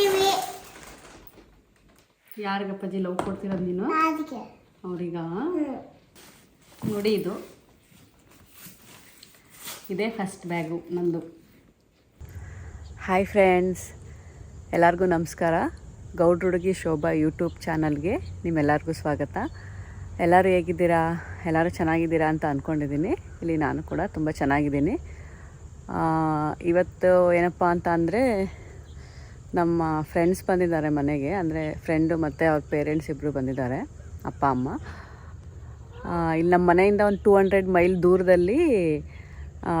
ಮಾಡ್ತೀವಿ ಯಾರಿಗಪ್ಪಾಜಿ ಲವ್ ಕೊಡ್ತಿರೋದು ನೀನು? ಅದಕ್ಕೆ ಅವ್ರೀಗ? ನೋಡಿ ಇದು. ಇದೇ ಫಸ್ಟ್ ಬ್ಯಾಗು ನಂದು. ಹಾಯ್ ಫ್ರೆಂಡ್ಸ್ ಎಲ್ಲರಿಗೂ ನಮಸ್ಕಾರ. ಗೌಡ್ ಹುಡುಗಿ ಶೋಭಾ ಯೂಟ್ಯೂಬ್ ಚಾನಲ್ಗೆ ನಿಮ್ಮೆಲ್ಲರಿಗೂ ಸ್ವಾಗತ. ಎಲ್ಲರೂ ಹೇಗಿದ್ದೀರಾ? ಎಲ್ಲರೂ ಚೆನ್ನಾಗಿದ್ದೀರಾ ಅಂತ ಅಂದ್ಕೊಂಡಿದ್ದೀನಿ ಇಲ್ಲಿ ನಾನು ಕೂಡ ತುಂಬ ಚೆನ್ನಾಗಿದ್ದೀನಿ. ಇವತ್ತು ಏನಪ್ಪ ಅಂತ ಅಂದರೆ ನಮ್ಮ ಫ್ರೆಂಡ್ಸ್ ಬಂದಿದ್ದಾರೆ ಮನೆಗೆ, ಅಂದರೆ ಫ್ರೆಂಡು ಮತ್ತು ಅವ್ರ ಪೇರೆಂಟ್ಸ್ ಇಬ್ಬರು ಬಂದಿದ್ದಾರೆ, ಅಪ್ಪ, ಅಮ್ಮ. ಇಲ್ಲಿ ನಮ್ಮ ಮನೆಯಿಂದ ಒಂದು ಟೂ ಹಂಡ್ರೆಡ್ ಮೈಲ್ ದೂರದಲ್ಲಿ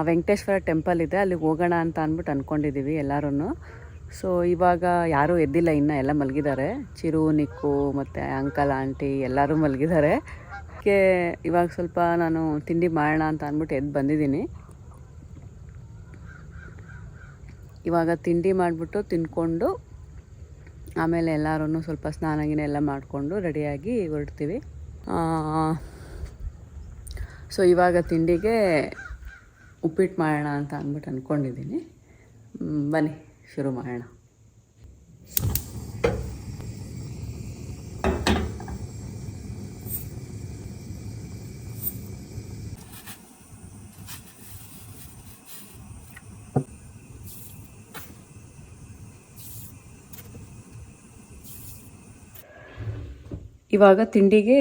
ವೆಂಕಟೇಶ್ವರ ಟೆಂಪಲ್ ಇದೆ. ಅಲ್ಲಿಗೆ ಹೋಗೋಣ ಅಂತ ಅಂದ್ಬಿಟ್ಟು ಅಂದ್ಕೊಂಡಿದ್ದೀವಿ ಎಲ್ಲರೂ ಸೊ ಇವಾಗ ಯಾರೂ ಎದ್ದಿಲ್ಲ, ಇನ್ನು ಎಲ್ಲ ಮಲಗಿದ್ದಾರೆ. ಚಿರು, ನಿಕ್ಕು ಮತ್ತು ಅಂಕಲ್, ಆಂಟಿ ಎಲ್ಲರೂ ಮಲಗಿದ್ದಾರೆ. ಅದಕ್ಕೆ ಇವಾಗ ಸ್ವಲ್ಪ ನಾನು ತಿಂಡಿ ಮಾಡೋಣ ಅಂತ ಅಂದ್ಬಿಟ್ಟು ಎದ್ದು ಬಂದಿದ್ದೀನಿ. ಇವಾಗ ತಿಂಡಿ ಮಾಡಿಬಿಟ್ಟು ತಿಂದ್ಕೊಂಡು ಆಮೇಲೆ ಎಲ್ಲರೂ ಸ್ವಲ್ಪ ಸ್ನಾನ ಗಿನ ಎಲ್ಲ ಮಾಡಿಕೊಂಡು ರೆಡಿಯಾಗಿ ಹೊರಡ್ತೀವಿ. ಸೊ ಇವಾಗ ತಿಂಡಿಗೆ ಉಪ್ಪಿಟ್ಟು ಮಾಡೋಣ ಅಂತ ಅಂದ್ಬಿಟ್ಟು ಅಂದ್ಕೊಂಡಿದ್ದೀನಿ ಬನ್ನಿ, ಶುರು ಮಾಡೋಣ. ಇವಾಗ ತಿಂಡಿಗೆ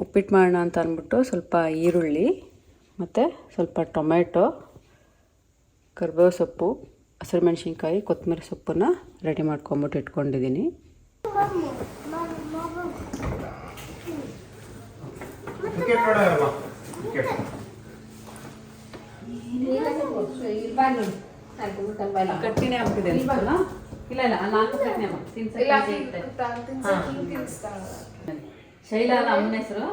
ಉಪ್ಪಿಟ್ಟು ಮಾಡೋಣ ಅಂತ ಅಂದ್ಬಿಟ್ಟು ಸ್ವಲ್ಪ ಈರುಳ್ಳಿ ಮತ್ತು ಸ್ವಲ್ಪ ಟೊಮೆಟೊ ಕರ್ಬೇವು ಸೊಪ್ಪು ಹಸಿರು ಮೆಣಸಿನ್ಕಾಯಿ ಕೊತ್ತಂಬರಿ ಸೊಪ್ಪನ್ನ ರೆಡಿ ಮಾಡ್ಕೊಂಬಿಟ್ಟು ಇಟ್ಕೊಂಡಿದ್ದೀನಿ. ಗಟ್ಟಿನೇ ಆಗ್ತಿದೆ ಇಲ್ಲ ಇಲ್ಲ ಶೈಲಾ ಅಲ್ಲ ಅಮ್ಮನ ಹೆಸರು.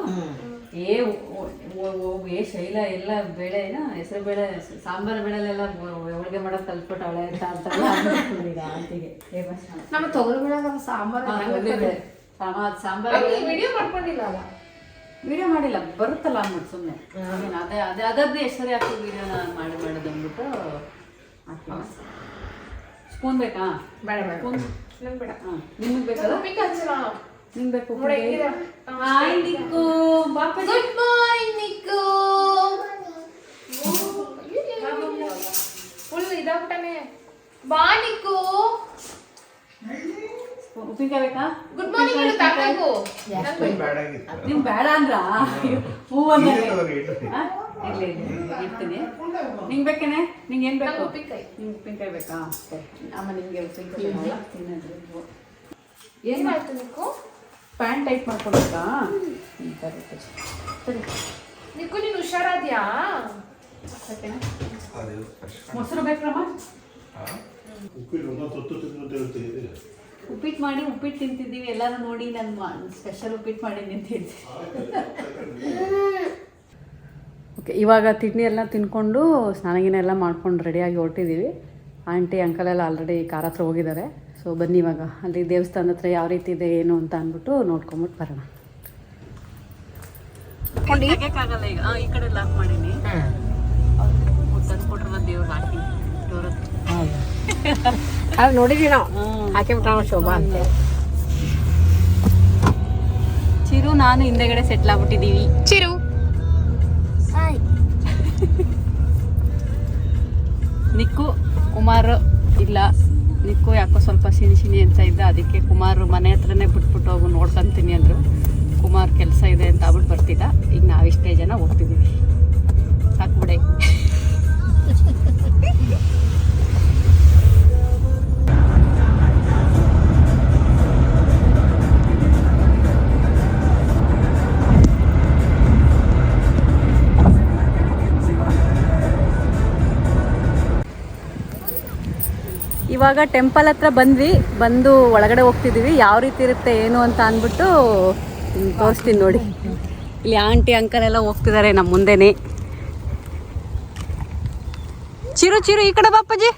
ಏ ಓ- ಓ- ಓ- ಏ ಶೈಲಾ ಎಲ್ಲ ಬೇಳೆನ ಹೆಸರು ಬೇಳೆ ಸಾಂಬಾರ್ ಬೇಳೆಲೆಲ್ಲ ಹೋಳಿಗೆ ಮಾಡೋದು ಕಲ್ತ್ಬಿಟ್ಟವಳೆ ಅಂತ ಅಂತೆಲ್ಲ ಈಗ ಆಂಟಿಗೆ. ಏ ಬಸ್. ನಮ್ಮ ತೊಗರಿ ಬಿಡಾಗ ಸಾಂಬಾರ್ ಸಾಂಬಾರ್ ವಿಡಿಯೋ ಮಾಡ್ಕೊಂಡಿಲ್ಲ ಅಲ್ಲ? ವಿಡಿಯೋ ಮಾಡಿಲ್ಲ ಬರುತ್ತಲ್ಲ ಅಂದ್ಬಿಟ್ಟು ಸುಮ್ಮನೆ ಅದೇ ಅದೇ ಅದರದ್ದು ಹೆಸರು ವಿಡಿಯೋ ನಾನು ಮಾಡಿ ಮಾಡೋದು ಅಂದ್ಬಿಟ್ಟು ಹಾಕಿ ಸ್ಪೂನ್ ಬೇಕಾ? ಬೇಡ ಬೇಡ. ಸ್ಪೂನ್? ಬೇಡ. ಹಾಂ ನಿಮ್ಗೆ ಬೇಕು? ಹೆಂಗಿದೆ? ಹಾಯ್ ನಿಕ್ಕು ಬಾಪ ಗುಡ್ ಮಾರ್ನಿಂಗ್ ನಿಕ್ಕು. ಫುಲ್ ಇದಾಗ್ಬಿಟ್ಟಾನೆ. ಬಾ ನಿಕ್ಕು. ಉಪ್ಪಿನಕಾಯಿ ಬೇಕಾ? ಗುಡ್ ಮಾರ್ನಿಂಗ್ ಹೇಳು ಆಗಿತ್ತು. ನಿಮ್ ಬೇಡ ಅಂದ್ರ? ಹೂ. ಹಾ? ಇರ್ಲಿ ಇರ್ತೀನಿ ನಿಂಗೆ ಬೇಕೇನೆ? ನಿಂಗೆ ಏನು ಬೇಕು? ಉಪ್ಪಿನಕಾಯಿ. ನಿಂಗೆ ಉಪ್ಪಿನಕಾಯಿ ಬೇಕಾ. ಅಮ್ಮ ನಿಮಗೆ ಉಪ್ಪಿನಕಾಯಿ ಬೇಕಲ್ಲ? ಏನು ಮಾಡ್ತೀನಿ ನಿಕ್ಕು? Pant tight ಮಾಡ್ಕೊಬೇಕಾ? ಹ್ಮ್, ಸರಿ ನಿಕ್ಕು ನೀನು ಹುಷಾರಾದ್ಯಾ? ಮೊಸರು ಬೇಕಮ್ಮ ಹಾ? ಉಪ್ಪಿಟ್ಟು ಮಾಡಿ ಉಪ್ಪಿಟ್ಟು ತಿಂತಿದ್ದೀವಿ ಎಲ್ಲರೂ ನೋಡಿ ನಾನು ಸ್ಪೆಷಲ್ ಉಪ್ಪಿಟ್ಟು ಮಾಡಿ ನಿಂತಿದ್ದೆ ಓಕೆ ಇವಾಗ ತಿಂಡಿ ಎಲ್ಲ ತಿನ್ಕೊಂಡು ಸ್ನಾನಗಿನ ಎಲ್ಲ ಮಾಡ್ಕೊಂಡು ರೆಡಿಯಾಗಿ ಹೊರಟಿದ್ದೀವಿ. ಆಂಟಿ ಅಂಕಲ್ ಎಲ್ಲ ಆಲ್ರೆಡಿ ಕಾರ್ ಹತ್ರ ಹೋಗಿದ್ದಾರೆ. ಸೊ ಬನ್ನಿ ಇವಾಗ. ಅಲ್ಲಿ ದೇವಸ್ಥಾನದ ಹತ್ರ ಯಾವ ರೀತಿ ಇದೆ ಏನು ಅಂತ ಅಂದ್ಬಿಟ್ಟು ನೋಡ್ಕೊಂಬಿಟ್ಟು ಬರೋಣ. ಈ ಕಡೆ ಲಾಕ್ ಮಾಡೀನಿ. ತಂದ್ಕೊಟ್ರಲ್ಲ ದೇವ್ರು ಹಾಕಿ. ಅದು ನೋಡಿದ್ವಿ ನಾವು. ಹಾಕಿಬಿಟ್ಟ ಶೋಭಾ ಅಂತ. ಚಿರು ನಾನು ಹಿಂದೆಗಡೆ ಸೆಟ್ಲ್ ಆಗ್ಬಿಟ್ಟಿದ್ದೀವಿ. ಚಿರು. ನಿಕ್ಕು ಕುಮಾರ್ ಇಲ್ಲ. ಯಾಕೋ ಸ್ವಲ್ಪ ಸಿನಿ ಸಿನಿ ಅಂತ ಇದ್ದ. ಅದಕ್ಕೆ ಕುಮಾರ್ ಮನೆ ಹತ್ರನೇ ಬಿಟ್ಬಿಟ್ಟು ಹೋಗು ನೋಡ್ಕೊಂತೀನಿ ಅಂದರು. ಕುಮಾರ್ ಕೆಲಸ ಇದೆ ಅಂತ ಆಗ್ಬಿಟ್ಟು ಬರ್ತಿದ್ದ. ಈಗ ನಾವಿಷ್ಟೇ ಜನ ಹೋಗ್ತಿದ್ದೀವಿ. ಸಾಕ್ಬಿಡೆ ಇವಾಗ ಟೆಂಪಲ್ ಹತ್ರ ಬಂದ್ವಿ, ಬಂದು ಒಳಗಡೆ ಹೋಗ್ತಿದ್ದೀವಿ ಯಾವ ರೀತಿ ಇರುತ್ತೆ, ಏನು ಅಂತ ಅಂದ್ಬಿಟ್ಟು ತೋರಿಸ್ತೀನಿ ನೋಡಿ. ಇಲ್ಲಿ ಆಂಟಿ, ಅಂಕಲ್ ಎಲ್ಲ ಹೋಗ್ತಿದ್ದಾರೆ ನಮ್ಮ ಮುಂದೆನೆ. ಚಿರು ಚಿರು, ಈ ಕಡೆ ಬಾಪಾಜಿ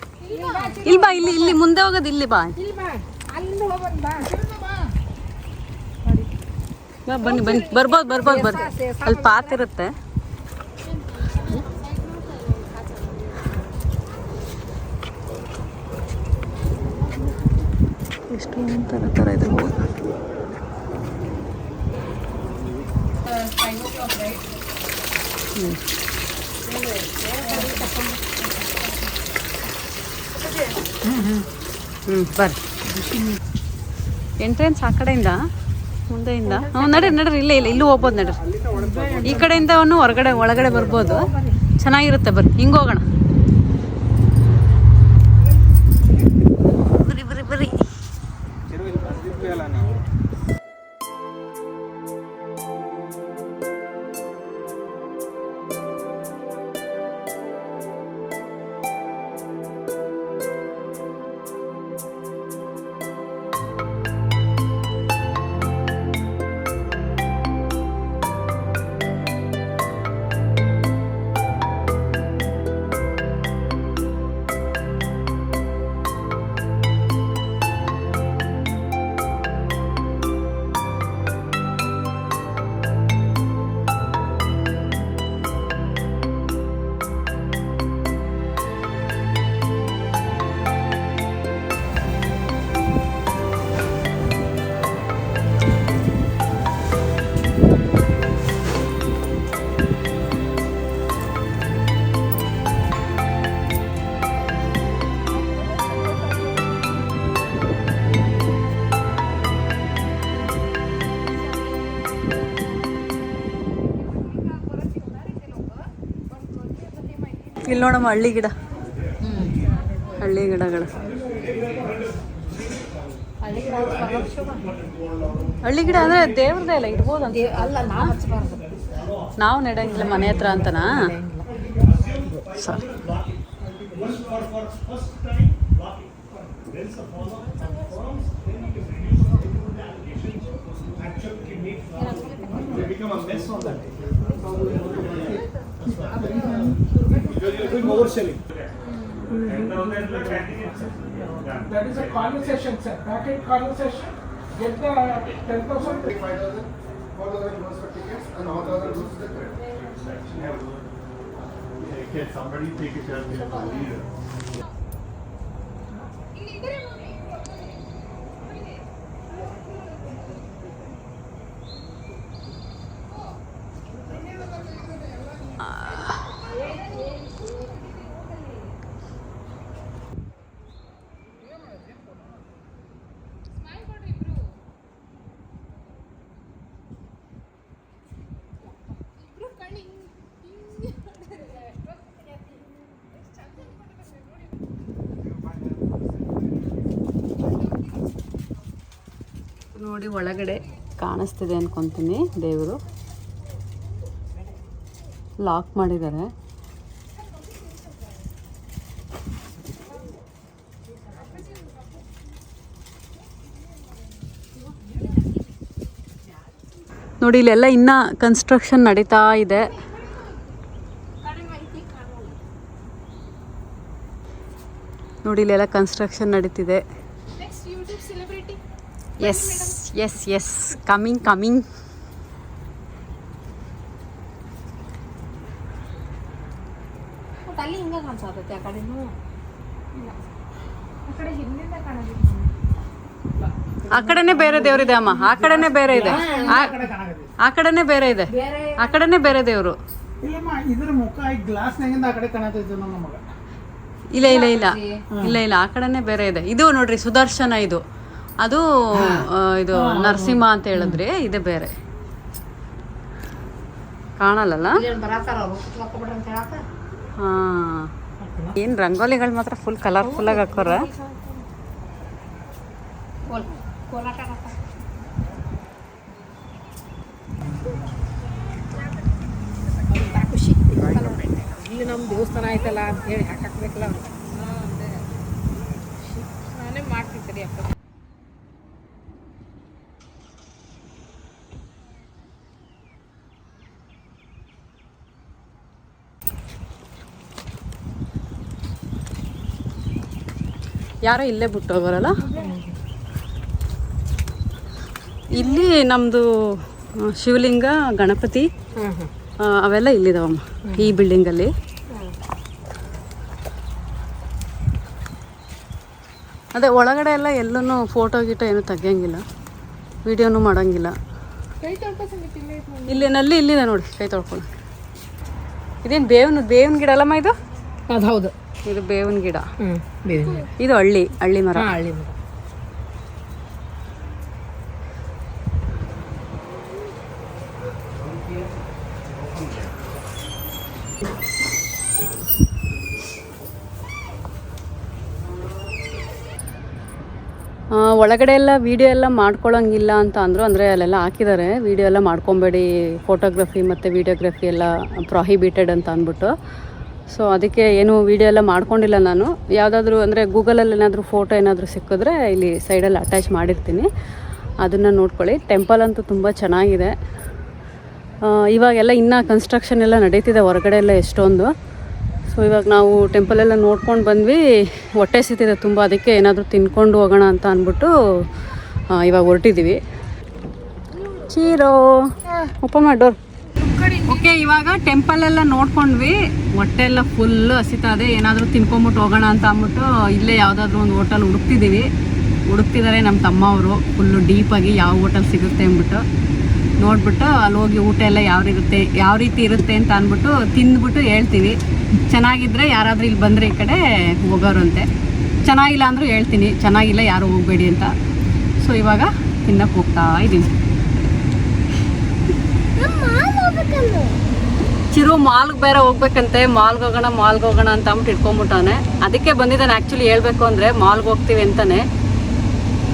ಇಲ್ಲಿ ಬಾ, ಇಲ್ಲಿ ಇಲ್ಲಿ ಮುಂದೆ ಹೋಗೋದು, ಇಲ್ಲಿ ಬಾ. ಬನ್ನಿ ಬನ್ನಿ. ಬರ್ಬೋದು ಬರ್ಬೋದು ಬರ್ಬೋದು. ಅಲ್ಲಿ ಪಾತ್ ಎಷ್ಟು ಥರ ಥರ ಇದೆ ಹೂವು ಹ್ಞೂ ಹ್ಞೂ ಬರ್ರಿ. ಎಂಟ್ರೆನ್ಸ್ ಆ ಕಡೆಯಿಂದ ಮುಂದೆಯಿಂದ. ಹ್ಞೂ ನಡ್ರಿ ನಡ್ರಿ ಇಲ್ಲೇ ಇಲ್ಲ ಇಲ್ಲೂ ಹೋಗ್ಬೋದು ನಡ್ರಿ. ಈ ಕಡೆಯಿಂದ ಅವನು ಹೊರಗಡೆ ಒಳಗಡೆ ಬರ್ಬೋದು. ಚೆನ್ನಾಗಿರುತ್ತೆ ಬರ್ರಿ. ಹಿಂಗೆ ಹೋಗೋಣ. ನೋಡಮ್ಮ ಹಳ್ಳಿ ಗಿಡ. ಹಳ್ಳಿ ಗಿಡಗಳು. ಹಳ್ಳಿ ಗಿಡ ಅಂದ್ರೆ ದೇವ್ರದೇ ಇಲ್ಲ ಇಡ್ಬೋದು ಅಲ್ಲ ನಾವು ನೆಡಂಗಿಲ್ಲ ಮನೆ ಹತ್ರ ಅಂತನಾ? ಸರಿ. Become a mess on that. Because you're doing overselling. That is a conversation, sir. Packet conversation. Get the ten thousand. five thousand, four thousand goes for tickets and one thousand goes to the credit. Can somebody take it as ನೋಡಿ ಒಳಗಡೆ ಕಾಣಿಸ್ತಿದೆ ಅನ್ಕೊಂತೀನಿ ದೇವರು. Lock ಮಾಡಿದ್ದಾರೆ. ನೋಡಿ ಇಲ್ಲೆಲ್ಲ ಇನ್ನ construction ನಡೀತಾ ಇದೆ. ನೋಡಿ ಇಲ್ಲೆಲ್ಲ ಕನ್ಸ್ಟ್ರಕ್ಷನ್ ನಡೀತಿದೆ. Yes yes yes coming coming ಮತ್ತೆ ಅಲ್ಲಿ ಹಿಂಗೆ ಕಾಣಿಸತೈತೆ ಆ ಕಡೆನೂ. ಆ ಕಡೆ ಹಿಂದಿಂದ ಕಾಣೋದಿಲ್ಲ. ಆ ಕಡೆನೇ ಬೇರೆ ದೇವ್ರಿದೆ ಅಮ್ಮ. ಆ ಕಡೆನೇ ಬೇರೆ ಇದೆ. ಆ- ಆ ಕಡೆನೇ ಬೇರೆ ಇದೆ. ಆ ಕಡೆನೇ ಬೇರೆ ದೇವರು. ಇಲ್ಲಮ್ಮ ಇದ್ರ ಮುಖ ಈ ಗ್ಲಾಸ್ನಾಗಿಂದ ಆ ಕಡೆ ಕಾಣತೈತೆ ನಮ್ಮ ಮಗ. ಇಲ್ಲ ಇಲ್ಲ ಇಲ್ಲ. ಇಲ್ಲ ಇಲ್ಲ. ಆ ಕಡೆನೇ ಬೇರೆ ಇದೆ. ಇದು ನೋಡ್ರಿ ಸುದರ್ಶನ ಇದು. ಅದು ಇದು ನರಸಿಂಹ ಅಂತ ಹೇಳಿದ್ರಿ ಇದೆ ಬೇರೆ. ಕಾಣಲ್ಲ ಹಾ. ಏನ್ ರಂಗೋಲಿಗಳು ಮಾತ್ರ ಫುಲ್ ಕಲರ್ಫುಲ್ ಆಗಿ ಹಾಕೋರ. ಖುಷಿ. ಇಲ್ಲಿ ನಮ್ಮ ದೇವಸ್ಥಾನ ಐತಲ್ಲ ಅಂತ ಹೇಳಿ ಹಾಕಾಕ್ಬೇಕಲ್ಲ ಯಾರೋ ಇಲ್ಲೇ ಬಿಟ್ಟು ಹೋಗೋರಲ್ಲ ಇಲ್ಲಿ ನಮ್ಮದು ಶಿವಲಿಂಗ, ಗಣಪತಿ ಅವೆಲ್ಲ ಇಲ್ಲಿದಾವಮ್ಮ, ಈ ಬಿಲ್ಡಿಂಗಲ್ಲಿ. ಅದೇ ಒಳಗಡೆ ಎಲ್ಲ ಎಲ್ಲೂ ಫೋಟೋ ಗೀಟೋ ಏನು ತೆಗಿಯಂಗಿಲ್ಲ. ವಿಡಿಯೋನು ಮಾಡೋಂಗಿಲ್ಲ. ಇಲ್ಲಿ ನಲ್ಲಿ ಇಲ್ಲಿದೆ ನೋಡಿ, ಕೈ ತೊಳ್ಕೊಂಡು ಇದೇನು ಬೇವಿನ ಬೇವಿನ ಗಿಡ ಅಲ್ಲಮ್ಮ ಇದು? ಅದು ಹೌದು. ಇದು ಬೇವಿನ ಗಿಡ. ಹ್ಞೂ ಬೇವಿನ ಗಿಡ. ಇದು ಹಳ್ಳಿ ಹಳ್ಳಿ ಮರ. ಹಳ್ಳಿ ಮರ. ಒಳಗಡೆ ಎಲ್ಲ ವಿಡಿಯೋ ಎಲ್ಲ ಮಾಡ್ಕೊಳಂಗಿಲ್ಲ ಅಂತ ಅಂದರು. ಅಂದರೆ ಅಲ್ಲೆಲ್ಲ ಹಾಕಿದ್ದಾರೆ ವಿಡಿಯೋ ಎಲ್ಲ ಮಾಡ್ಕೊಬೇಡಿ. ಫೋಟೋಗ್ರಫಿ ಮತ್ತು ವಿಡಿಯೋಗ್ರಫಿ ಎಲ್ಲ ಪ್ರೊಹಿಬಿಟೆಡ್ ಅಂತ ಅಂದ್ಬಿಟ್ಟು. ಸೊ ಅದಕ್ಕೆ ಏನು ವಿಡಿಯೋ ಎಲ್ಲ ಮಾಡ್ಕೊಂಡಿಲ್ಲ ನಾನು. ಯಾವುದಾದ್ರೂ ಅಂದರೆ ಗೂಗಲಲ್ಲಿ ಏನಾದರೂ ಫೋಟೋ ಏನಾದರೂ ಸಿಕ್ಕಿದ್ರೆ ಇಲ್ಲಿ ಸೈಡಲ್ಲಿ ಅಟ್ಯಾಚ್ ಮಾಡಿರ್ತೀನಿ. ಅದನ್ನು ನೋಡ್ಕೊಳ್ಳಿ. ಟೆಂಪಲ್ ಅಂತೂ ತುಂಬ ಚೆನ್ನಾಗಿದೆ. ಇವಾಗೆಲ್ಲ ಇನ್ನೂ ಕನ್ಸ್ಟ್ರಕ್ಷನ್ ಎಲ್ಲ ನಡೀತಿದೆ ಹೊರಗಡೆ ಎಲ್ಲ ಎಷ್ಟೊಂದು. ಸೊ ಇವಾಗ ನಾವು ಟೆಂಪಲ್ ಎಲ್ಲ ನೋಡ್ಕೊಂಡು ಬಂದ್ವಿ. ಹೊಟ್ಟೆ ಸಿತಿದೆ ತುಂಬ. ಅದಕ್ಕೆ ಏನಾದರೂ ತಿನ್ಕೊಂಡು ಹೋಗೋಣ ಅಂತ ಅಂದ್ಬಿಟ್ಟು ಇವಾಗ ಹೊರಟಿದ್ದೀವಿ ಚೀರೋ ಓಪನ್ ಮಾಡೋರ್ ಡೋರ್. ಓಕೆ, ಇವಾಗ ಟೆಂಪಲ್ ಎಲ್ಲ ನೋಡ್ಕೊಂಡ್ವಿ. ಹೊಟ್ಟೆ ಎಲ್ಲ ಫುಲ್ ಹಸಿತಾದೆ, ಏನಾದರೂ ತಿನ್ಕೊಂಬಿಟ್ಟು ಹೋಗೋಣ ಅಂತ ಅಂದ್ಬಿಟ್ಟು ಇಲ್ಲೇ ಯಾವುದಾದ್ರೂ ಒಂದು ಹೋಟೆಲ್ ಹುಡುಕ್ತಿದ್ದೀವಿ ಹುಡುಕ್ತಿದ್ದಾರೆ ನಮ್ಮ ತಮ್ಮ ಅವರು ಫುಲ್ಲು ಡೀಪಾಗಿ ಯಾವ ಹೋಟೆಲ್ ಸಿಗುತ್ತೆ ಅಂದ್ಬಿಟ್ಟು. ನೋಡ್ಬಿಟ್ಟು ಅಲ್ಲಿ ಹೋಗಿ ಊಟ ಎಲ್ಲ ಯಾವ ಇರುತ್ತೆ ಯಾವ ರೀತಿ ಇರುತ್ತೆ ಅಂತ ಅಂದ್ಬಿಟ್ಟು ತಿಂದ್ಬಿಟ್ಟು ಹೇಳ್ತೀವಿ. ಚೆನ್ನಾಗಿದ್ರೆ ಯಾರಾದರೂ ಇಲ್ಲಿ ಬಂದರೆ ಈ ಕಡೆ ಹೋಗೋರಂತೆ. ಚೆನ್ನಾಗಿಲ್ಲ ಅಂದರೂ ಹೇಳ್ತೀನಿ, ಚೆನ್ನಾಗಿಲ್ಲ ಯಾರು ಹೋಗಬೇಡಿ ಅಂತ. ಸೊ ಇವಾಗ ತಿನ್ನಕ್ಕೆ ಹೋಗ್ತಾ ಇದ್ದೀವಿ ಚಿರು ಮಾಲ್ಗೆ ಬೇರೆ ಹೋಗ್ಬೇಕಂತೆ ಮಾಲ್ಗೆ ಹೋಗೋಣ ಮಾಲ್ಗೆ ಹೋಗೋಣ ಅಂತ ಅಂದ್ಬಿಟ್ಟು ಇಟ್ಕೊಂಡ್ಬಿಟ್ಟಾನೆ ಅದಕ್ಕೆ ಬಂದಿದ್ದಾನೆ ಆ್ಯಕ್ಚುಲಿ ಹೇಳ್ಬೇಕು ಅಂದರೆ ಮಾಲ್ಗೆ ಹೋಗ್ತೀವಿ ಅಂತಾನೆ.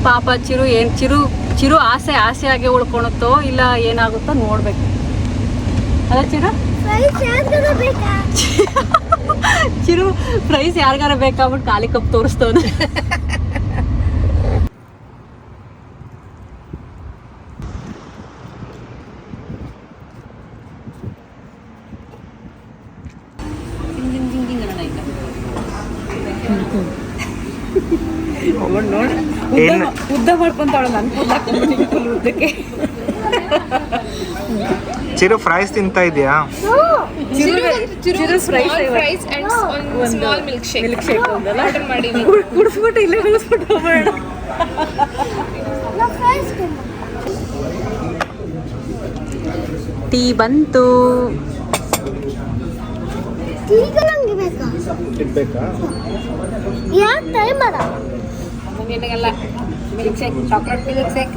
ಪಾಪ ಚಿರು ಏನು ಚಿರು ಚಿರು ಆಸೆ ಆಸೆ ಆಗಿ ಉಳ್ಕೊಳುತ್ತೋ ಇಲ್ಲ ಏನಾಗುತ್ತೋ ನೋಡ್ಬೇಕು. ಅದೇ ಚಿರು? ಚಿರು ಪ್ರೈಸ್ ಯಾರಿಗಾರ ಬೇಕಾಗ್ಬಿಟ್ಟು ಖಾಲಿ ಕಪ್ ತೋರಿಸ್ತವನೆ ಏನು ಮಾಡ್ಕೊಂತಾಳ ನನ್ನ ಫುಲ್ ಉದ್ದಕ್ಕೆ ಚಿರು ಫ್ರೈಸ್ ತಿಂತಾ ಇದೆಯಾ? Chiru fries fries and small milkshake ಒಂದಲ್ಲ Order ಮಾಡೀನಿ. ಕುಡಿಸ್ಬಿಟ್ಟು ಇಲ್ಲೇ ಬೆಳೆಸ್ಬಿಟ್ಟು ಹೋಗೋಣ ಟೀ ಬಂತು. ಇಡ್ಬೇಕಾ ನಿನಗೆಲ್ಲ milk shake chocolate milk shake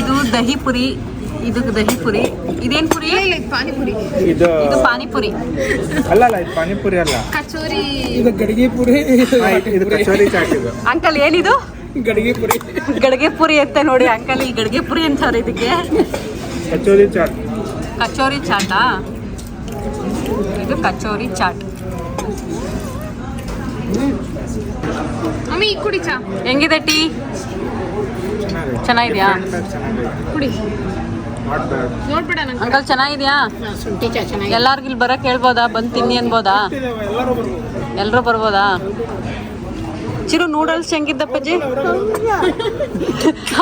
ಇದು ದಹಿ ಪುರಿ ಇದು ದಹಿ ಪುರಿ. ಇದೇನ್ ಪುರಿ? ಪಾನಿಪುರಿ. ಇದು ಇದು ಪಾನಿಪುರಿ. ಅಲ್ಲ ಅಲ್ಲ ಇದು ಪಾನಿಪುರಿ ಅಲ್ಲ. ಕಚೋರಿ. ಇದು ಗಡಿಗೆ ಪುರಿ. ಇದು- ಇದು ಕಚೋರಿ ಚಾಟ್ ಇದು. ಅಂಕಲ್ ಏನಿದು? ಗಡಿಗೆ ಪುರಿ. ಗಡಿಗೆ ಪುರಿ ಅಂತ ನೋಡಿ ಅಂಕಲ್ ಈ ಗಡಿಗೆ ಪುರಿ ಅಂತಾರೆ ಇದಕ್ಕೆ. ಕಚೋರಿ ಚಾಟ್. ಕಚೋರಿ ಚಾಟಾ? ಇದು ಕಚೋರಿ ಚಾಟ್. ಮಮ್ಮಿ ಕುಡಿ ಚಾ. ಹೆಂಗಿದೆ ಟೀ? ಚೆನ್ನಾಗಿದೆ ಚೆನ್ನಾಗಿದ್ಯಾ? ಕುಡಿ. ನೋಡ್ಬೇಡ ಅಂಕಲ್ ಚೆನ್ನಾಗಿದ್ಯಾ? ಎಲ್ಲಾರ್ಗು ಇಲ್ಲಿ ಬರಕ್ ಹೇಳ್ಬೋದಾ? ಬಂದು ತಿನ್ನಿ ಅನ್ಬೋದಾ? ಎಲ್ಲರೂ ಬರ್ಬೋದು? ಚಿರು ನೂಡಲ್ಸ್ ಹೆಂಗಿದ್ದಪ್ಪಜ್ಜಿ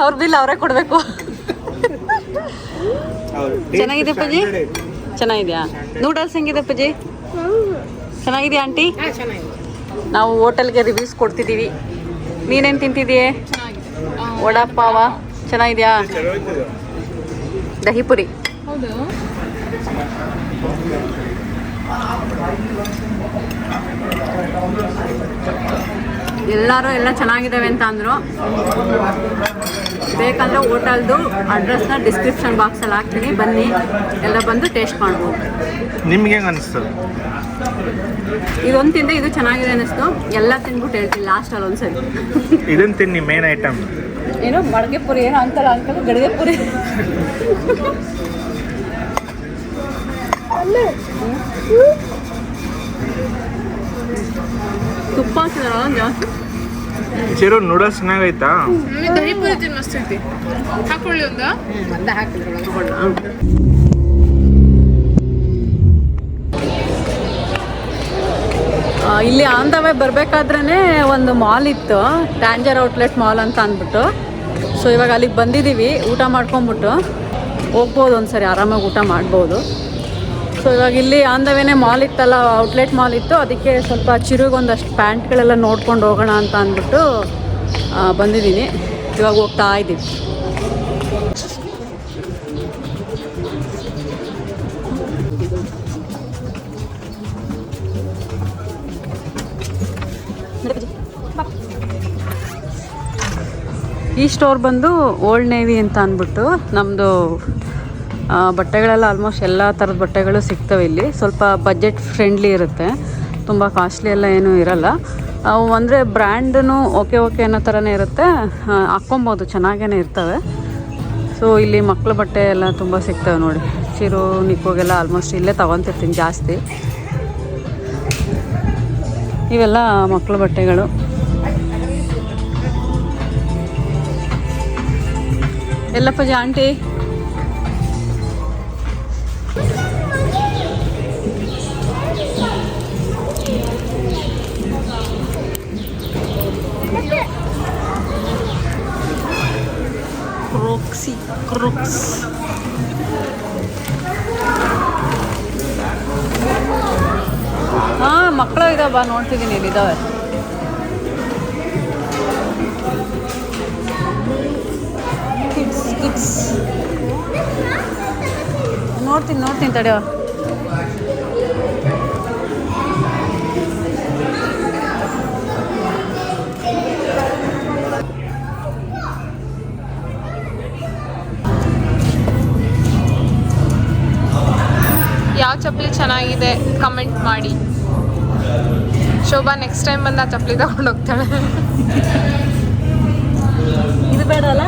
ಅವ್ರ ಬಿಲ್ ಅವರೇ ಕೊಡಬೇಕು. ಚೆನ್ನಾಗಿದೆ ಪಜಿ ಚೆನ್ನಾಗಿದ್ಯಾ? ನೂಡಲ್ಸ್ ಹೆಂಗಿದೆ ಅಪ್ಪಾಜಿ ಚೆನ್ನಾಗಿದ್ಯಾ ಆಂಟಿ? ನಾವು ಹೋಟೆಲ್ಗೆ ರಿವ್ಯೂಸ್ ಕೊಡ್ತಿದ್ದೀವಿ. ನೀನೇನು ತಿಂತಿದ್ದೀಯೇ? ವಡಾಪಾವ? ಚೆನ್ನಾಗಿದೆಯಾ? ದಹಿಪುರಿ. ಎಲ್ಲರೂ ಎಲ್ಲ ಚೆನ್ನಾಗಿದ್ದಾವೆ ಅಂತ ಅಂದರು. ಬೇಕಂದ್ರೆ ಹೋಟೆಲ್ದು ಅಡ್ರೆಸ್ನ ಡಿಸ್ಕ್ರಿಪ್ಷನ್ ಬಾಕ್ಸಲ್ಲಿ ಹಾಕ್ತೀನಿ. ಬನ್ನಿ. ಎಲ್ಲ ಬಂದು ಟೇಸ್ಟ್ ಮಾಡ್ಬೋದು. ನಿಮ್ಗೆ ಹೆಂಗೆ ಅನಿಸ್ತು? ಇದೊಂದು ತಿಂದೆ ಇದು ಚೆನ್ನಾಗಿದೆ ಅನಿಸ್ತು. ಎಲ್ಲ ತಿನ್ಬಿಟ್ಟು ಹೇಳ್ತೀನಿ. ಲಾಸ್ಟಲ್ಲಿ ಒಂದ್ಸರಿ. ಇದನ್ನು ತಿನ್ನಿ ಮೇನ್ ಐಟಮ್ ಏನು ಮಡಗೆ ಪುರಿ ಏನೋ ಅಂತಾರ ಅಂಕಲ್ ಗಡಿಗೆ ಪುರಿ. ತುಪ್ಪ ಹಾಕಿದಾರ ಜಾಸ್ತಿ. ಚಿರು ನೂಡಲ್ಸ್ ಚೆನ್ನಾಗೈತಾ? ದಹಿ ಪುರಿ ತಿನ್ ಮಸ್ತ್ ಐತಿ ಹಾಕೊಳ್ಳಿ ಒಂದು. ಇಲ್ಲಿ ಆನ್ ದ ವೇ ಬರಬೇಕಾದ್ರೇ ಒಂದು ಮಾಲ್ ಇತ್ತು. ಟ್ಯಾಂಜರ್ ಔಟ್ಲೆಟ್ ಮಾಲ್ ಅಂತ ಅಂದ್ಬಿಟ್ಟು. ಸೊ ಇವಾಗ ಅಲ್ಲಿಗೆ ಬಂದಿದ್ದೀವಿ ಊಟ ಮಾಡ್ಕೊಂಬಿಟ್ಟು ಹೋಗ್ಬೋದು ಒಂದ್ಸರಿ ಆರಾಮಾಗಿ ಊಟ ಮಾಡ್ಬೋದು. ಸೊ ಇವಾಗ ಇಲ್ಲಿ ಆನ್ ಮಾಲ್ ಇತ್ತಲ್ಲ ಔಟ್ಲೆಟ್ ಮಾಲ್ ಇತ್ತು. ಅದಕ್ಕೆ ಸ್ವಲ್ಪ ಚಿರುಗೊಂದಷ್ಟು ಪ್ಯಾಂಟ್ಗಳೆಲ್ಲ ನೋಡ್ಕೊಂಡು ಹೋಗೋಣ ಅಂತ ಅಂದ್ಬಿಟ್ಟು ಬಂದಿದ್ದೀನಿ. ಇವಾಗ ಹೋಗ್ತಾ ಇದ್ದೀವಿ. ಈ ಸ್ಟೋರ್ ಬಂದು ಓಲ್ಡ್ ನೇವಿ ಅಂತ ಅಂದ್ಬಿಟ್ಟು ನಮ್ಮದು ಬಟ್ಟೆಗಳೆಲ್ಲ ಆಲ್ಮೋಸ್ಟ್ ಎಲ್ಲ ಥರದ ಬಟ್ಟೆಗಳು ಸಿಗ್ತವೆ ಇಲ್ಲಿ. ಸ್ವಲ್ಪ ಬಜೆಟ್ ಫ್ರೆಂಡ್ಲಿ ಇರುತ್ತೆ. ತುಂಬ ಕಾಸ್ಟ್ಲಿ ಎಲ್ಲ ಏನೂ ಇರಲ್ಲ. ಅವು ಅಂದರೆ ಬ್ರ್ಯಾಂಡೂ ಓಕೆ ಓಕೆ ಅನ್ನೋ ಥರನೇ ಇರುತ್ತೆ. ಹಾಕ್ಕೊಬೋದು ಚೆನ್ನಾಗೇ ಇರ್ತವೆ. ಸೊ ಇಲ್ಲಿ ಮಕ್ಕಳ ಬಟ್ಟೆ ಎಲ್ಲ ತುಂಬ ಸಿಗ್ತವೆ ನೋಡಿ. ಚಿರು, ನಿಕ್ಕೋಗೆಲ್ಲ ಆಲ್ಮೋಸ್ಟ್ ಇಲ್ಲೇ ತೊಗೊತಿರ್ತೀನಿ ಜಾಸ್ತಿ. ಇವೆಲ್ಲ ಮಕ್ಕಳ ಬಟ್ಟೆಗಳು. ಎಲ್ಲಪ್ಪ ಆಂಟಿ? ಕ್ರೋಕ್ಸಿ ಕ್ರೂಕ್ಸ್ ಹಾ ಮಕ್ಕಳು ಇದಾವ ನೋಡ್ತಿದ್ದೀನಿ ಇಲ್ಲಿದ್ದಾವೆ ಕಿಡ್ಸ್ ಕಿಡ್ಸ್ ನೋಡ್ತೀನಿ ನೋಡ್ತೀನಿ ತಡೆಯೋ ಚಪ್ಪಲಿ ಚೆನ್ನಾಗಿದೆ ಕಮೆಂಟ್ ಮಾಡಿ. ಶೋಭಾ ನೆಕ್ಸ್ಟ್ ಟೈಮ್ ಬಂದು ಆ ಚಪ್ಪಲಿ ತಗೊಂಡು ಹೋಗ್ತಾಳೆ. ಇದು ಬೇಡ ಅಲ್ಲ?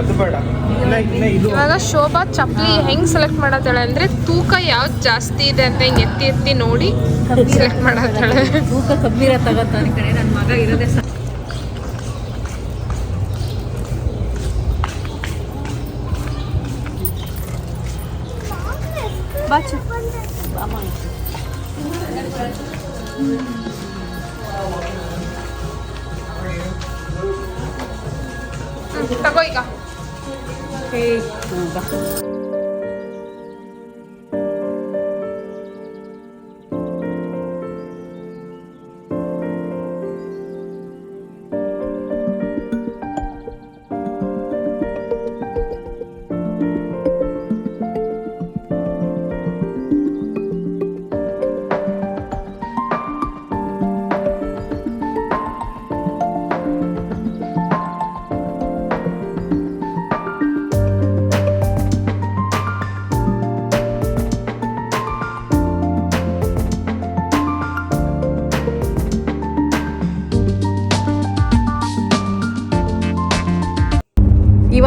ಅದು ಬೇಡ. ಇನ್ನ ಇನ್ನ ಇವಾಗ ಶೋಭಾ ಚಪ್ಪಲಿ ಹೆಂಗ್ ಸೆಲೆಕ್ಟ್ ಮಾಡತ್ತಾಳೆ ಅಂದ್ರೆ ತೂಕ ಯಾವ್ದು ಜಾಸ್ತಿ ಇದೆ ಅಂತ ಹಿಂಗ್ ಎತ್ತಿ ಎತ್ತಿ ನೋಡಿ ಸೆಲೆಕ್ಟ್ ಮಾಡತ್ತಾಳೆ ತೂಕ ಕಬ್ಬಿರ ತಗೋತಾನೆ ಕಡೆ ನನ್ನ ಮಗ ಇರೋದೇ ಹ್ಮ್, ತಗೋ ಈಗ ಬಾ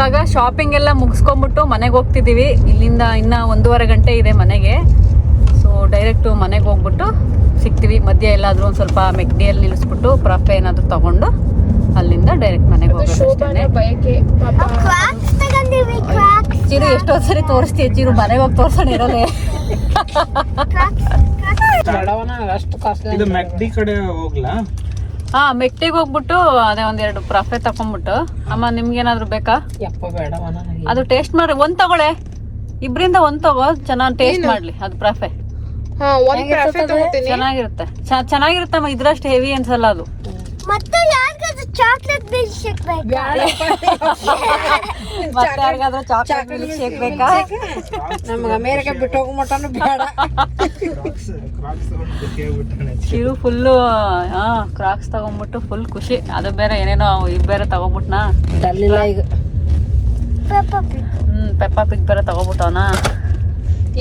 ಇವಾಗ ಶಾಪಿಂಗ್ ಎಲ್ಲ ಮುಗಿಸ್ಕೊಂಡ್ಬಿಟ್ಟು ಮನೆಗೆ ಹೋಗ್ತಿದ್ದೀವಿ ಇಲ್ಲಿಂದ ಇನ್ನ ಒಂದೂವರೆ ಗಂಟೆ ಇದೆ ಮನೆಗೆ. ಸೊ ಡೈರೆಕ್ಟು ಮನೆಗೆ ಹೋಗ್ಬಿಟ್ಟು ಸಿಗ್ತೀವಿ. ಮಧ್ಯ ಎಲ್ಲಾದರೂ ಒಂದು ಸ್ವಲ್ಪ ಮೆಕ್ಡಿಯಲ್ಲಿ ನಿಲ್ಲಿಸ್ಬಿಟ್ಟು ಪ್ರಫೆ ಏನಾದರೂ ತಗೊಂಡು ಅಲ್ಲಿಂದ ಡೈರೆಕ್ಟ್ ಮನೆಗೆ ಹೋಗ್ಬೇಕು ಹೋಗೋದು ಬಯಕೆ. ಪಾಪ. ಚಿರು ಎಷ್ಟೋ ಸರಿ ತೋರಿಸ್ತೀವಿ ಚಿರು ಮನೆಗೆ ಹೋಗಿ ತೋರ್ಸೋಣ ಇರೋದೆ. ಅಷ್ಟು ಕಾಸ್ಟ್ಲಿ ಇದು ಮೆಕ್ಡಿ ಕಡೆ ಹೋಗ್ಲಾ? ಹಾ ಮೆಟ್ಟಿಗೆ ಹೋಗ್ಬಿಟ್ಟು ಅದೇ ಒಂದೆರಡು ಪ್ರಾಫೆ ತಕೊಂಡ್ಬಿಟ್ಟು ಅಮ್ಮ ನಿಮ್ಗೇನಾದ್ರು ಬೇಕಾ? ಯಪ್ಪ ಅದು ಟೇಸ್ಟ್ ಮಾಡಿ ಒಂದ್ ತಗೊಳೆ ಇಬ್ರಿಂದ ಒಂದ್ ತಗೋ. ಚೆನ್ನಾಗಿ ಟೇಸ್ಟ್ ಮಾಡ್ಲಿ ಅದು ಪ್ರಾಫೆ ಹಾ ಒಂದ್ ಪ್ರಾಫಿಟ್ ತಗೋತೀನಿ. ಚೆನ್ನಾಗಿರುತ್ತೆ. ಅಮ್ಮ ಚೆನ್ನಾಗಿರುತ್ತಮ್ಮ ಇದ್ರಷ್ಟು ಹೆವಿ ಅನ್ಸಲ್ಲ ಅದು. ಮತ್ತೆ ಚಾಕ್ಲೇಟ್ ಮಿಲ್ಕ್ ಶೇಕ್ ಬೇಕಾ ಮತ್ತೆ ಯಾರಿಗಾದ್ರೂ ಚಾಕ್ಲೇಟ್ ಮಿಲ್ಕ್ ಶೇಕ್ ಬೇಕಾ ನಮ್ಗೆ ಅಮೇರಿಕ ಬಿಟ್ಟು ಹೋಗೋ ಮಟನು ಬೇಡ. ಕ್ರಾಕ್ಸ್ ಕ್ರಾಕ್ಸ್ ಕೇಳ್ಬಿಟ್ಟಾನೆ ಚಿರು ಫುಲ್ಲು ಹಾ ಕ್ರಾಕ್ಸ್ ತಗೊಂಡ್ಬಿಟ್ಟು ಫುಲ್ ಖುಷಿ. ಅದು ಬೇರೆ ಏನೇನೋ ಇದು ಬೇರೆ ತಗೊಂಡ್ಬಿಟ್ನಾ? ಡಲ್ಲಿಲ್ಲ ಈಗ. ಹ್ಮ್ ಪೆಪ್ಪ ಪಿಗ್ ಬೇರೆ ತಗೊಂಡ್ಬಿಟ್ಟವನ?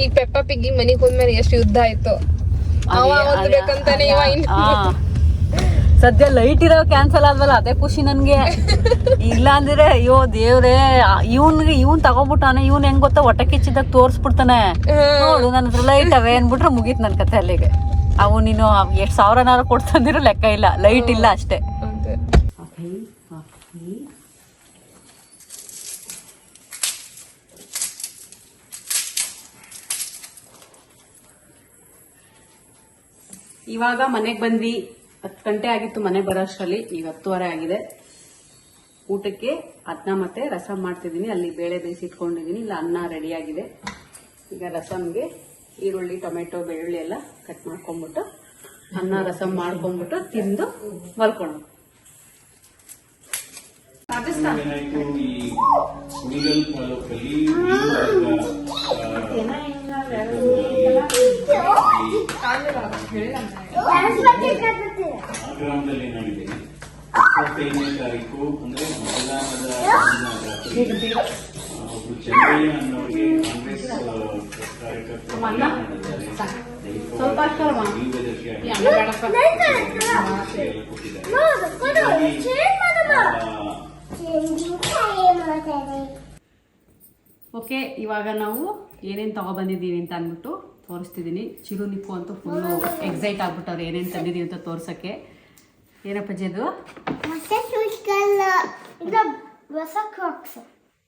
ಈಗ ಪೆಪ್ಪ ಪಿಗ್ಗಿ ಮನೆಗೆ ಹೋದ್ಮೇಲೆ ಎಷ್ಟು ಯುದ್ಧ ಆಯ್ತು? ಅವ ಒಂದು ಬೇಕಂತಾನೆ ಇವ ಇನ್ನು. ಸದ್ಯ ಲೈಟ್ ಇರೋ ಕ್ಯಾನ್ಸಲ್ ಆದ್ವಲ್ಲ, ಅದೇ ಖುಷಿ ನನ್ಗೆ. ಇಲ್ಲ ಅಂದ್ರೆ, ಅಯ್ಯೋ ದೇವ್ರೇ, ಇವನ್ಗೆ, ಇವನ್ ತಗೊಂಡ್ಬಿಟ್ಟಾನೆ, ಇವನ್ ಹೆಂಗ್ ಗೊತ್ತಾ, ಹೊಟ್ಟೆ ಕಿಚ್ಚಿದಾಗ ತೋರ್ಸ್ಬಿಡ್ತಾನೆ. ನೋಡು ಹತ್ರ ಲೈಟ್ ಅವೇ ಅನ್ಬಿಟ್ರೆ ಮುಗೀತ್ ನನ್ ಕತೆ ಅಲ್ಲಿಗೆ. ಅವು ನೀನು ಎಷ್ಟ್ ಸಾವಿರನಾರು ಕೊಡ್ತಂದಿರ ಲೆಕ್ಕ ಇಲ್ಲ ಲೈಟ್ ಇಲ್ಲ ಅಷ್ಟೇ. ಇವಾಗ ಮನೆಗೆ ಬಂದ್ವಿ. ಹತ್ತು ಗಂಟೆ ಆಗಿತ್ತು ಮನೆ ಬರೋಷ್ಟರಲ್ಲಿ ಈಗ ಹತ್ತುವರೆ ಆಗಿದೆ. ಊಟಕ್ಕೆ ಅನ್ನ ಮತ್ತೆ ರಸಂ ಮಾಡ್ತಿದ್ದೀನಿ. ಅಲ್ಲಿ ಬೇಳೆ ಬೇಯಿಸಿಟ್ಕೊಂಡಿದ್ದೀನಿ ಇಲ್ಲ ಅನ್ನ ರೆಡಿಯಾಗಿದೆ. ಆಗಿದೆ ಈಗ ರಸಂಗೆ ಈರುಳ್ಳಿ ಟೊಮೆಟೊ ಬೆಳ್ಳುಳ್ಳಿ ಎಲ್ಲ ಕಟ್ ಮಾಡ್ಕೊಂಬಿಟ್ಟು ಅನ್ನ ರಸಂ ಮಾಡ್ಕೊಂಬಿಟ್ಟು ತಿಂದು ಮಲ್ಕೊಂಡು ಏನಾಯ್ತು ಈ ಕುಣಿಗಲ್ ತಾಲೂಕಲ್ಲಿ ಆ ಗ್ರಾಮದಲ್ಲಿ ನಡೆದಿದೆ ಇಪ್ಪತ್ತೈದನೇ ತಾರೀಕು ಅಂದ್ರೆ ಮತದಾನದ ಒಬ್ರು ಚೆನ್ನಯ್ಯ ಅನ್ನೋರಿಗೆ ಕಾಂಗ್ರೆಸ್ ಕಾರ್ಯಕರ್ತರು ಕೊಟ್ಟಿದ್ದಾರೆ. ಓಕೆ ಇವಾಗ ನಾವು ಏನೇನು ತಗೊಬಂದಿದ್ದೀವಿ ಅಂತ ಅಂದ್ಬಿಟ್ಟು ತೋರಿಸ್ತಿದ್ದೀನಿ. ಚಿರು ನಿಪ್ಪು ಅಂತೂ ಫುಲ್ಲು ಎಕ್ಸೈಟ್ ಆಗ್ಬಿಟ್ಟವ್ರು. ಏನೇನು ತಂದಿದ್ದೀನಿ ಅಂತ ತೋರ್ಸೋಕ್ಕೆ. ಏನಪ್ಪ ಜೇದು? ಇದು ಹೊಸ ಕ್ರಾಕ್ಸ್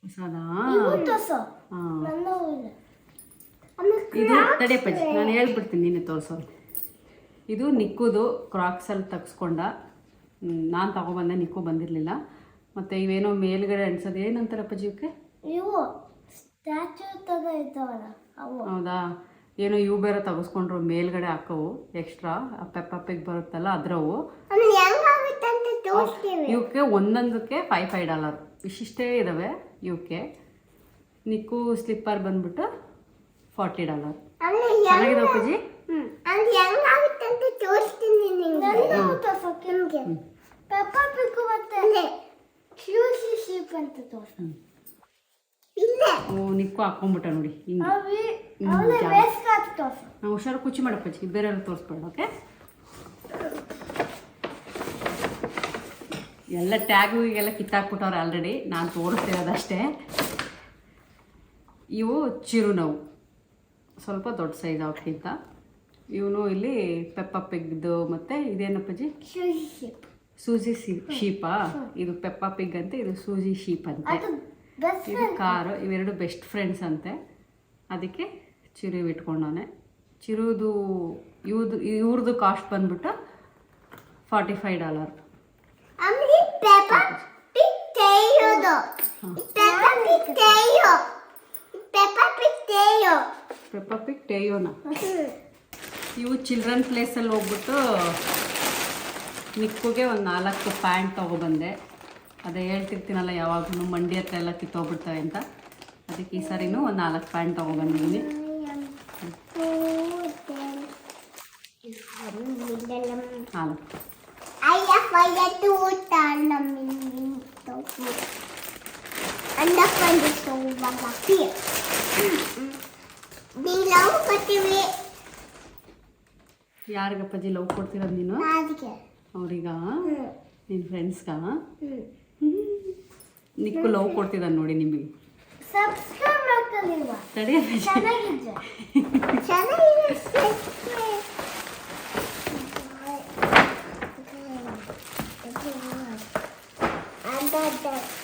ಹೊಸದಾ? ಇದು ನಾನು ಹೇಳ್ಬಿಡ್ತೀನಿ ನೀನು ತೋರಿಸೋದು. ಇದು ನಿಕ್ಕುದು ಕ್ರಾಕ್ಸಲ್ಲಿ ತಗ್ಸ್ಕೊಂಡ. ನಾನು ತಗೊಬಂದೆ ನಿಕ್ಕು ಬಂದಿರಲಿಲ್ಲ. ಮತ್ತು ಇವೇನೋ ಮೇಲ್ಗಡೆ ಅನ್ಸೋದು. ಏನಂತಾರಪ್ಪ ಜೀವಕ್ಕೆ ಇವು ಸ್ಟ್ಯಾಚು ತರ ಇದ್ದಾವಲ್ಲ ಅವು. ಹೌದಾ? ಏನೋ ಇವು ಬೇರೆ ತಗಸ್ಕೊಂಡ್ರು ಮೇಲ್ಗಡೆ ಹಾಕವು ಎಕ್ಸ್ಟ್ರಾ ಪೆಪ್ಪಿಗೆ ಬರುತ್ತಲ್ಲ ಅದ್ರವು. ಇವಕ್ಕೆ ಒಂದೊಂದಕ್ಕೆ ಫೈವ್ ಫೈವ್ ಡಾಲರ್ ಇಷ್ಟಿಷ್ಟೇ ಇದ್ದಾವೆ ಇವಕ್ಕೆ ನಿಕ್ಕು ಸ್ಲಿಪ್ಪರ್ ಬಂದ್ಬಿಟ್ಟು ಫಾರ್ಟಿ ಡಾಲರ್ ಆಮೇಲೆ ಚೆನ್ನಾಗಿದೆ ಅಪ್ಪಾಜಿ? ಹ್ಮ್. ಅಲ್ಲಿ ಹೆಂಗಾಗುತ್ತೆ ಅಂತ ತೋರಿಸ್ತೀನಿ ಓ ನಿಕ್ಕು ಹಾಕೊಂಡ್ಬಿಟ್ಟ ನೋಡಿ ಹಿಂಗೆ. ನಾವು ಹುಷಾರು ಕುಚ್ಚಿ ಮಾಡಪ್ಪಜ್ಜಿ ಬೇರೆ ಎಲ್ಲ ತೋರಿಸ್ಬೇಡ ಓಕೆ? ಎಲ್ಲ ಟ್ಯಾಗು ಈಗೆಲ್ಲ ಕಿತ್ತಾಕ್ಬಿಟ್ಟವ್ರೆ ಆಲ್ರೆಡಿ ನಾನು ತೋರಿಸ್ತಿರೋದಷ್ಟೇ. ಇವು ಚಿರುನವು ಸ್ವಲ್ಪ ದೊಡ್ಡ ಸೈಜ್ ಅವಕ್ಕಿಂತ. ಇವನು ಇಲ್ಲಿ ಪೆಪ್ಪ ಪಿಗ್ದು ಮತ್ತು ಇದೇನಪ್ಪಾಜಿ ಸೂಜಿ ಶೀಪ ಶೀಪಾ ಇದು ಪೆಪ್ಪ ಪಿಗ್ ಅಂತೆ ಇದು ಸೂಜಿ ಶೀಪ್ ಅಂತೆ. ಇದು ಕಾರು ಇವೆರಡು ಬೆಸ್ಟ್ ಫ್ರೆಂಡ್ಸ್ ಅಂತೆ. ಅದಕ್ಕೆ ಚಿರು ಇಟ್ಕೊಂಡವನೆ. ಚಿರುದು ಇವ್ದು ಇವ್ರದ್ದು ಕಾಸ್ಟ್ ಬಂದ್ಬಿಟ್ಟು forty five dollar Peppa Pig ಟೇಯೋನ ಇವು ಚಿಲ್ಡ್ರನ್ ಪ್ಲೇಸಲ್ಲಿ ಹೋಗ್ಬಿಟ್ಟು ನಿಕ್ಕುಗೆ ಒಂದು ನಾಲ್ಕು ಪ್ಯಾಂಟ್ ತೊಗೊಬಂದೆ. ಅದೇ ಹೇಳ್ತಿರ್ತೀನಲ್ಲ ಯಾವಾಗಲೂ ಮಂಡಿ ಹತ್ರ ಎಲ್ಲ ಕಿತ್ತೋಗ್ಬಿಡ್ತವೆ ಅಂತ. ಅದಕ್ಕೆ ಈ ಸರಿನೂ ಒಂದು ನಾಲ್ಕು ಪ್ಯಾಂಟ್ ತೊಗೊಬಂದಿದ್ದೀನಿ ಯಾರಿಗಪ್ಪಾಜಿ ಲವ್ ಕೊಡ್ತಿರೋದು ನೀನು? ಅವ್ರಿಗ? ನಿನ್ನ ಫ್ರೆಂಡ್ಸ್ಗ ನಿಕ್ಕು ಲವ್ ಕೊಡ್ತಿದ್ದಾನೆ ನೋಡಿ ನಿಮಗೆ. ತಡಿ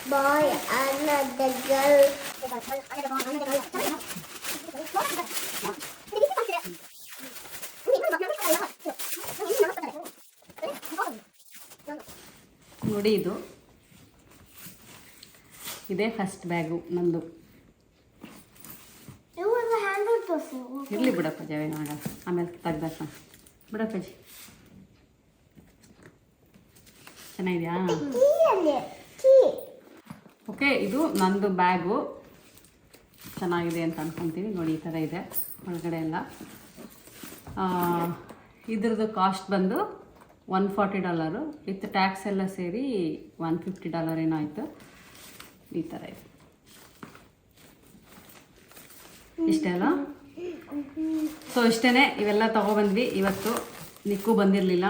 boy, another girl. ನೋಡಿ ಇದು. ಇದೇ ಫಸ್ಟ್ ಬ್ಯಾಗು ನಂದು. ಇರಲಿ ಬಿಡಪ್ಪ ಜಾವೆ ಮಾಡ ಆಮೇಲೆ ತೆಗ್ದಾಕ. ಬಿಡಪ್ಪಾಜಿ ಚೆನ್ನಾಗಿದೆಯಾ? ಕೀಯಲ್ಲಿ ಕೀ. ಓಕೆ ಇದು ನಂದು ಬ್ಯಾಗು ಚೆನ್ನಾಗಿದೆ ಅಂತ ಅನ್ಕೊತೀವಿ. ನೋಡಿ ಈ ಥರ ಇದೆ. ಒಳಗಡೆ ಎಲ್ಲ. ಇದ್ರದ್ದು ಕಾಸ್ಟ್ ಬಂದು one forty dollar with tax ಎಲ್ಲ ಸೇರಿ ಒನ್ ಫಿಫ್ಟಿ ಡಾಲರ್ ಏನೋ ಆಯಿತು. ಈ ಥರ ಇದೆ. ಇಷ್ಟೇ ಅಲ್ಲ? ಸೊ ಇಷ್ಟೇ ಇವೆಲ್ಲ ತೊಗೊಬಂದ್ವಿ ಇವತ್ತು ನಿಕ್ಕು ಬಂದಿರಲಿಲ್ಲ.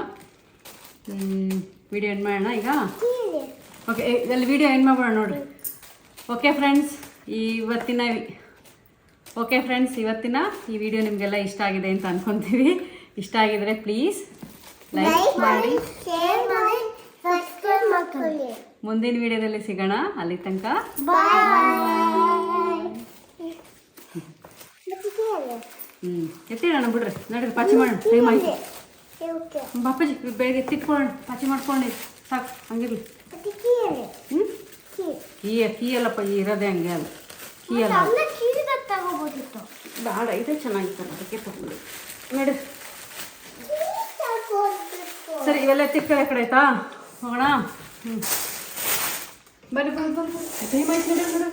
ವಿಡಿಯೋ ಎಂಡ್ ಮಾಡೋಣ ಈಗ? ಓಕೆ ಇಲ್ಲಿ ವಿಡಿಯೋ ಎಂಡ್ ಮಾಡೋಣ ನೋಡಿರಿ. ಓಕೆ ಫ್ರೆಂಡ್ಸ್ ಇವತ್ತಿನ ಓಕೆ ಫ್ರೆಂಡ್ಸ್ ಇವತ್ತಿನ ಈ ವಿಡಿಯೋ ನಿಮಗೆಲ್ಲ ಇಷ್ಟ ಆಗಿದೆ ಅಂತ ಅನ್ಕೊತೀವಿ. ಇಷ್ಟ ಆಗಿದ್ರೆ ಪ್ಲೀಸ್ ಲೈಕ್ ಮಾಡಿ. ಶೇರ್ ಮಾಡಿ ಸಬ್ಸ್ಕ್ರೈಬ್ ಮಾಡ್ಕೊಳ್ಳಿ. ಮುಂದಿನ ವಿಡಿಯೋದಲ್ಲಿ ಸಿಗೋಣ. ಅಲ್ಲಿ ತನಕ ಹ್ಞೂ ಎತ್ತಿಡೋಣ ಬಿಡ್ರಿ. ನಡ್ರಿ, ಪಾಚಿ ಮಾಡೋಣ. ಬಾಪಾಜಿ, ಬೆಳಗ್ಗೆ ಎತ್ತಿಟ್ಕೊಳ್ಳೋಣ ಪಾಚಿ ಮಾಡ್ಕೊಂಡು. ಸಾಕು, ಹಂಗಿರ್ಲಿ. ಕೀಯ ಕೀಯಲ್ಲಪ್ಪ ಅಲ್ಲಪ್ಪ ಇರೋದೇ ಹಂಗೆ ಅಲ್ಲ. ಕೀ ಅಲ್ಲ. ಬೇಡ, ಇದೆ ಚೆನ್ನಾಗಿತ್ತಲ್ಲ ಅದಕ್ಕೆ ತಗೊಂಡು. ನೋಡಿ ಸರಿ, ಇವೆಲ್ಲ ತಿಕ್ಕ ಕಡೆ ಆಯ್ತಾ? ಹೋಗೋಣ? ಹ್ಞೂ ಬರ್ರಿ ಬರ್ರಿ ಬರ್ರಿ ಟೈಮ್ ಆಯ್ತು ನೋಡಿ